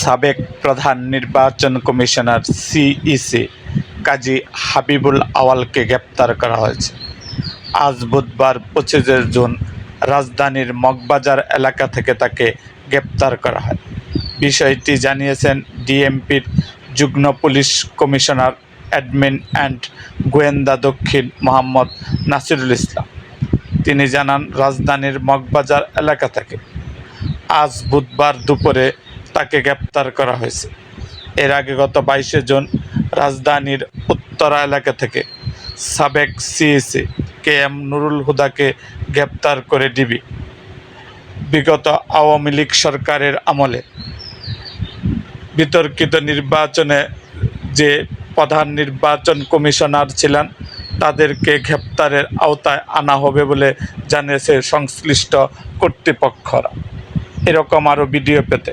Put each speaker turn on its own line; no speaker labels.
সাবেক প্রধান নির্বাচন কমিশনার সিইসি কাজী হাবিবুল আওয়ালকে গ্রেপ্তার করা হয়েছে। আজ বুধবার পঁচিশে জুন রাজধানীর মগবাজার এলাকা থেকে তাকে গ্রেপ্তার করা হয়। বিষয়টি জানিয়েছেন ডিএমপির যুগ্ম পুলিশ কমিশনার অ্যাডমিন অ্যান্ড গোয়েন্দা দক্ষিণ মোহাম্মদ নাসিরুল ইসলাম। তিনি জানান, রাজধানীর মগবাজার এলাকা থেকে আজ বুধবার দুপুরে তাকে গ্রেপ্তার করা হয়েছে। এর আগে গত বাইশে জুন রাজধানীর উত্তরা এলাকা থেকে সাবেক সিএসি কে এম নুরুল হুদাকে গ্রেপ্তার করে ডিবি। বিগত আওয়ামী লীগ সরকারের আমলে বিতর্কিত নির্বাচনে যে প্রধান নির্বাচন কমিশনার ছিলেন, তাদেরকে গ্রেপ্তারের আওতায় আনা হবে বলে জানিয়েছে সংশ্লিষ্ট কর্তৃপক্ষরা। এরকম আরও ভিডিও পেতে